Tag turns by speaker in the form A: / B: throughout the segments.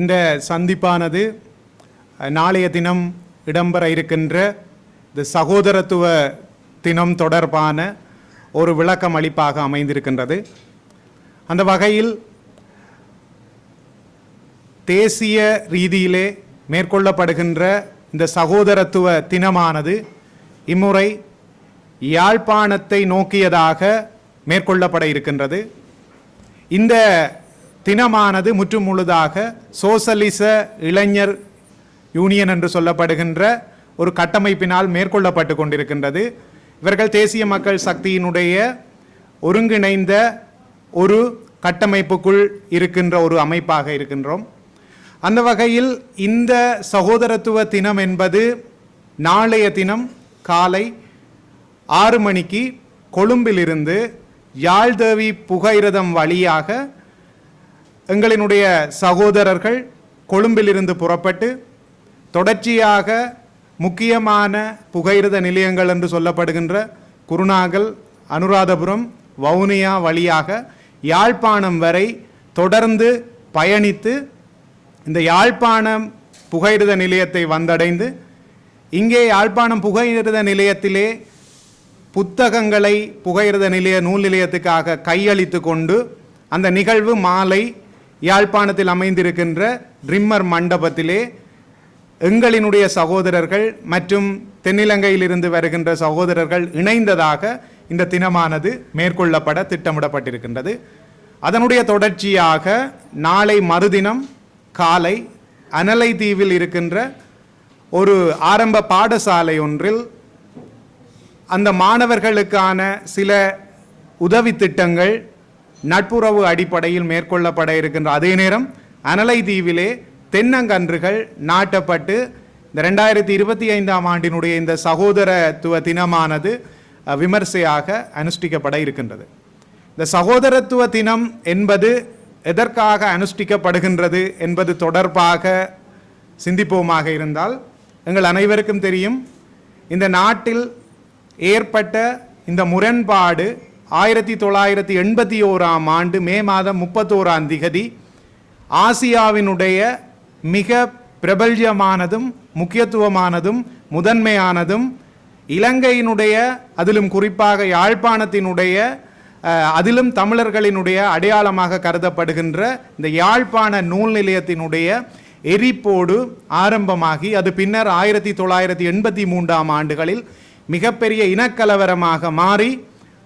A: இந்த சந்திப்பானது நாளைய தினம் இடம்பெற இருக்கின்ற இந்த சகோதரத்துவ தினம் தொடர்பான ஒரு விளக்கம் அளிப்பாக அமைந்திருக்கின்றது. அந்த வகையில் தேசிய ரீதியிலே மேற்கொள்ளப்படுகின்ற இந்த சகோதரத்துவ தினமானது இம்முறை யாழ்ப்பாணத்தை நோக்கியதாக மேற்கொள்ளப்பட இருக்கின்றது. இந்த தினமானது முற்றுமுழுதாக சோசலிச இளைஞர் யூனியன் என்று சொல்லப்படுகின்ற ஒரு கட்டமைப்பினால் மேற்கொள்ளப்பட்டு கொண்டிருக்கின்றது. இவர்கள் தேசிய மக்கள் சக்தியினுடைய ஒருங்கிணைந்த ஒரு கட்டமைப்புக்குள் இருக்கின்ற ஒரு அமைப்பாக இருக்கின்றோம். அந்த வகையில் இந்த சகோதரத்துவ தினம் என்பது நாளைய தினம் காலை ஆறு மணிக்கு கொழும்பிலிருந்து யாழ்தேவி புகையிரதம் வழியாக எங்களினுடைய சகோதரர்கள் கொழும்பிலிருந்து புறப்பட்டு தொடர்ச்சியாக முக்கியமான புகையிரத நிலையங்கள் என்று சொல்லப்படுகின்ற குருநாகல் அனுராதபுரம் வவுனியா வழியாக யாழ்ப்பாணம் வரை தொடர்ந்து பயணித்து இந்த யாழ்ப்பாணம் புகையிரத நிலையத்தை வந்தடைந்து இங்கே யாழ்ப்பாணம் புகையிரத நிலையத்திலே புத்தகங்களை புகையிரத நிலைய நூல் நிலையத்துக்காக கையளித்து கொண்டு அந்த நிகழ்வு மாலை யாழ்ப்பாணத்தில் அமைந்திருக்கின்ற ட்ரிம்மர் மண்டபத்திலே எங்களினுடைய சகோதரர்கள் மற்றும் தென்னிலங்கையிலிருந்து வருகின்ற சகோதரர்கள் இணைந்ததாக இந்த தினமானது மேற்கொள்ளப்பட திட்டமிடப்பட்டிருக்கின்றது. அதனுடைய தொடர்ச்சியாக நாளை மறுதினம் காலை அனலை தீவில் இருக்கின்ற ஒரு ஆரம்ப பாடசாலை ஒன்றில் அந்த மாணவர்களுக்கான சில உதவி திட்டங்கள் நட்புறவு அடிப்படையில் மேற்கொள்ளப்பட இருக்கின்ற அதே நேரம் அனலை தீவிலே தென்னங்கன்றுகள் நாட்டப்பட்டு இந்த ரெண்டாயிரத்தி இருபத்தி ஐந்தாம் ஆண்டினுடைய இந்த சகோதரத்துவ தினமானது விமர்சையாக அனுஷ்டிக்கப்பட இருக்கின்றது. இந்த சகோதரத்துவ தினம் என்பது எதற்காக அனுஷ்டிக்கப்படுகின்றது என்பது தொடர்பாக சிந்திப்போமாக இருந்தால் எங்கள் அனைவருக்கும் தெரியும் இந்த நாட்டில் ஏற்பட்ட இந்த முரண்பாடு ஆயிரத்தி தொள்ளாயிரத்தி எண்பத்தி ஓராம் ஆண்டு மே மாதம் முப்பத்தோராம் திகதி ஆசியாவினுடைய மிக பிரபல்யமானதும் முக்கியத்துவமானதும் முதன்மையானதும் இலங்கையினுடைய அதிலும் குறிப்பாக யாழ்ப்பாணத்தினுடைய அதிலும் தமிழர்களினுடைய அடையாளமாக கருதப்படுகின்ற இந்த யாழ்ப்பாண நூல் நிலையத்தினுடைய எரிப்போடு ஆரம்பமாகி அது பின்னர் ஆயிரத்தி தொள்ளாயிரத்தி எண்பத்தி மூன்றாம் ஆண்டுகளில் மிகப்பெரிய இனக்கலவரமாக மாறி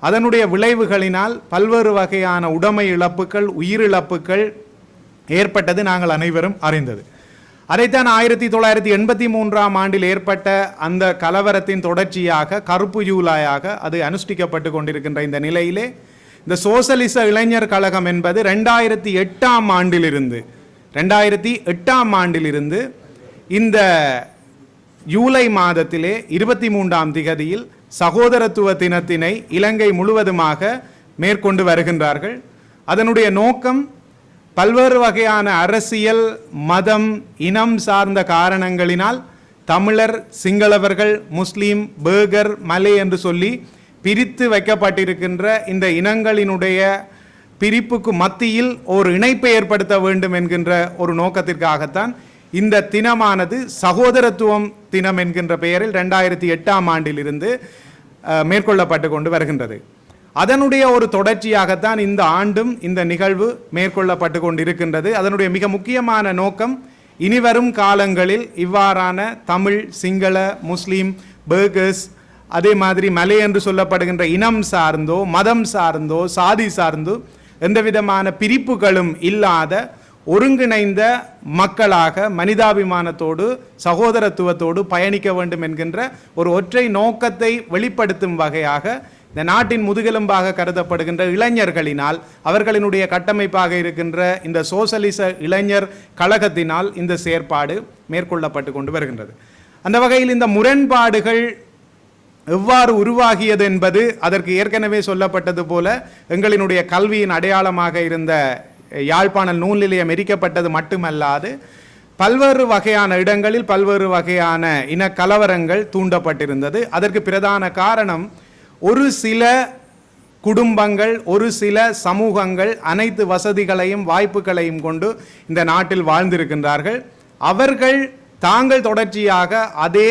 A: அதனுடைய விளைவுகளினால் பல்வேறு வகையான உடைமை இழப்புகள் உயிரிழப்புகள் ஏற்பட்டது நாங்கள் அனைவரும் அறிந்தது. அதைத்தான் ஆயிரத்தி தொள்ளாயிரத்தி எண்பத்தி மூன்றாம் ஆண்டில் ஏற்பட்ட அந்த கலவரத்தின் தொடர்ச்சியாக கருப்பு ஜூலாயாக அது அனுஷ்டிக்கப்பட்டு கொண்டிருக்கின்ற இந்த நிலையிலே இந்த சோசலிச இளைஞர் கழகம் என்பது ரெண்டாயிரத்தி எட்டாம் ஆண்டிலிருந்து ரெண்டாயிரத்தி எட்டாம் ஆண்டிலிருந்து இந்த ஜூலை மாதத்திலே இருபத்தி மூன்றாம் திகதியில் சகோதரத்துவ தினத்தினை இலங்கை முழுவதுமாக மேற்கொண்டு வருகின்றார்கள். அதனுடைய நோக்கம் பல்வேறு வகையான அரசியல் மதம் இனம் சார்ந்த காரணங்களினால் தமிழர் சிங்களவர்கள் முஸ்லீம் பேகர் மலை என்று சொல்லி பிரித்து வைக்கப்பட்டிருக்கின்ற இந்த இனங்களினுடைய பிரிப்புக்கு மத்தியில் ஒரு இணைப்பை ஏற்படுத்த வேண்டும் என்கின்ற ஒரு நோக்கத்திற்காகத்தான் இந்த தினமானது சகோதரத்துவம் தினம் என்கின்ற பெயரில் ரெண்டாயிரத்தி எட்டாம் ஆண்டிலிருந்து மேற்கொள்ளப்பட்டு கொண்டு வருகின்றது. அதனுடைய ஒரு தொடர்ச்சியாகத்தான் இந்த ஆண்டும் இந்த நிகழ்வு மேற்கொள்ளப்பட்டு கொண்டிருக்கின்றது. அதனுடைய மிக முக்கியமான நோக்கம் இனிவரும் காலங்களில் இவ்வாறான தமிழ் சிங்கள முஸ்லீம் பேர்கர்ஸ் அதே மாதிரி மலை என்று சொல்லப்படுகின்ற இனம் சார்ந்தோ மதம் சார்ந்தோ சாதி சார்ந்தோ எந்த விதமான பிரிப்புகளும் இல்லாத ஒருங்கிணைந்த மக்களாக மனிதாபிமானத்தோடு சகோதரத்துவத்தோடு பயணிக்க வேண்டும் என்கின்ற ஒரு ஒற்றை நோக்கத்தை வெளிப்படுத்தும் வகையாக இந்த நாட்டின் முதுகெலும்பாக கருதப்படுகின்ற இளைஞர்களினால் அவர்களினுடைய கட்டமைப்பாக இருக்கின்ற இந்த சோசலிச இளைஞர் கழகத்தினால் இந்த செயற்பாடு மேற்கொள்ளப்பட்டு கொண்டு வருகின்றது. அந்த வகையில் இந்த முரண்பாடுகள் எவ்வாறு உருவாகியது என்பது அதற்கு ஏற்கனவே சொல்லப்பட்டது போல எங்களினுடைய கல்வியின் அடையாளமாக இருந்த யாழ்ப்பாண நூல் நிலையம் எரிக்கப்பட்டது மட்டுமல்லாது பல்வேறு வகையான இடங்களில் பல்வேறு வகையான இன கலவரங்கள் தூண்டப்பட்டிருந்தது. அதற்கு பிரதான காரணம் ஒரு சில குடும்பங்கள் ஒரு சில சமூகங்கள் அனைத்து வசதிகளையும் வாய்ப்புகளையும் கொண்டு இந்த நாட்டில் வாழ்ந்திருக்கின்றார்கள். அவர்கள் தாங்கள் தொடர்ச்சியாக அதே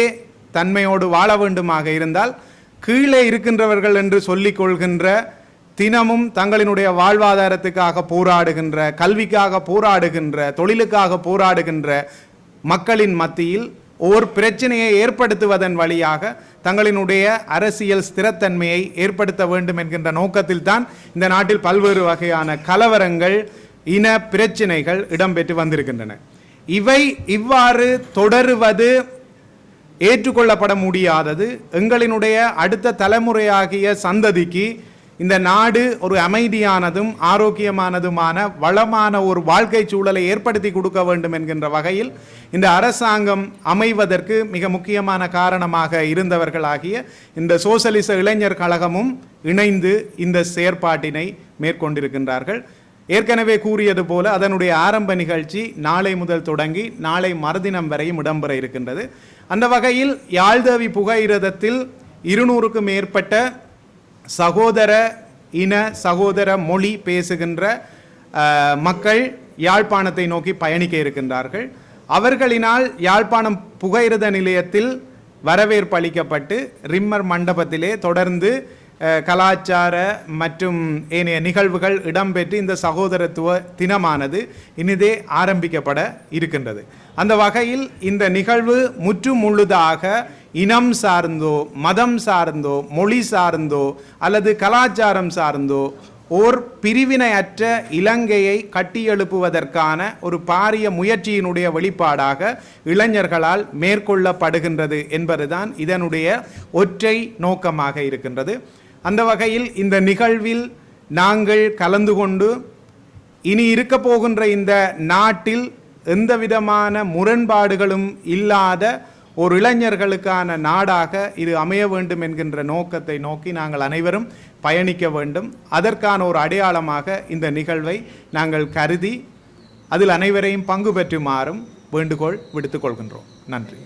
A: தன்மையோடு வாழ வேண்டுமாக இருந்தால் கீழே இருக்கின்றவர்கள் என்று சொல்லிக் கொள்கின்ற தினமும் தங்களினுடைய வாழ்வாதாரத்துக்காக போராடுகின்ற கல்விக்காக போராடுகின்ற தொழிலுக்காக போராடுகின்ற மக்களின் மத்தியில் ஓர் பிரச்சனையை ஏற்படுத்துவதன் வழியாக தங்களினுடைய அரசியல் ஸ்திரத்தன்மையை ஏற்படுத்த வேண்டும் என்கின்ற நோக்கத்தில் தான் இந்த நாட்டில் பல்வேறு வகையான கலவரங்கள் இன பிரச்சினைகள் இடம்பெற்று வந்திருக்கின்றன. இவை இவ்வாறு தொடருவது ஏற்றுக்கொள்ளப்பட முடியாதது. எங்களினுடைய அடுத்த தலைமுறையாகிய சந்ததிக்கு இந்த நாடு ஒரு அமைதியானதும் ஆரோக்கியமானதுமான வளமான ஒரு வாழ்க்கை சூழலை ஏற்படுத்தி கொடுக்க வேண்டும் என்கின்ற வகையில் இந்த அரசாங்கம் அமைவதற்கு மிக முக்கியமான காரணமாக இருந்தவர்களாகிய இந்த சோசலிச இளைஞர் கழகமும் இணைந்து இந்த செயற்பாட்டினை மேற்கொண்டிருக்கின்றார்கள். ஏற்கனவே கூறியது போல அதனுடைய ஆரம்ப நிகழ்ச்சி நாளை முதல் தொடங்கி நாளை மறுதினம் வரையும் இடம்பெற இருக்கின்றது. அந்த வகையில் யாழ்தேவி புகையிரதத்தில் இருநூறுக்கும் மேற்பட்ட சகோதர இன சகோதர மொழி பேசுகின்ற மக்கள் யாழ்ப்பாணத்தை நோக்கி பயணிக்க இருக்கின்றார்கள். அவர்களினால் யாழ்ப்பாணம் புகையிரத நிலையத்தில் வரவேற்பு அளிக்கப்பட்டு ரிம்மர் மண்டபத்திலே தொடர்ந்து கலாச்சார மற்றும் ஏனைய நிகழ்வுகள் இடம்பெற்று இந்த சகோதரத்துவ தினமானது இனிதே ஆரம்பிக்கப்பட இருக்கின்றது. அந்த வகையில் இந்த நிகழ்வு முற்று முழுதாக இனம் சார்ந்தோ மதம் சார்ந்தோ மொழி சார்ந்தோ அல்லது கலாச்சாரம் சார்ந்தோ ஓர் பிரிவினையற்ற இலங்கையை கட்டியெழுப்புவதற்கான ஒரு பாரிய முயற்சியினுடைய வெளிப்பாடாக இளைஞர்களால் மேற்கொள்ளப்படுகின்றது என்பதுதான் இதனுடைய ஒற்றை நோக்கமாக இருக்கின்றது. அந்த வகையில் இந்த நிகழ்வில் நாங்கள் கலந்து கொண்டு இனி இருக்க போகின்ற இந்த நாட்டில் எந்த விதமான முரண்பாடுகளும் இல்லாத ஒரு இளைஞர்களுக்கான நாடாக இது அமைய வேண்டும் என்கின்ற நோக்கத்தை நோக்கி நாங்கள் அனைவரும் பயணிக்க வேண்டும். அதற்கான ஒரு அடையாளமாக இந்த நிகழ்வை நாங்கள் கருதி அதில் அனைவரையும் பங்கு பெற்றுமாறும் வேண்டுகோள் விடுத்துக் கொள்கின்றோம். நன்றி.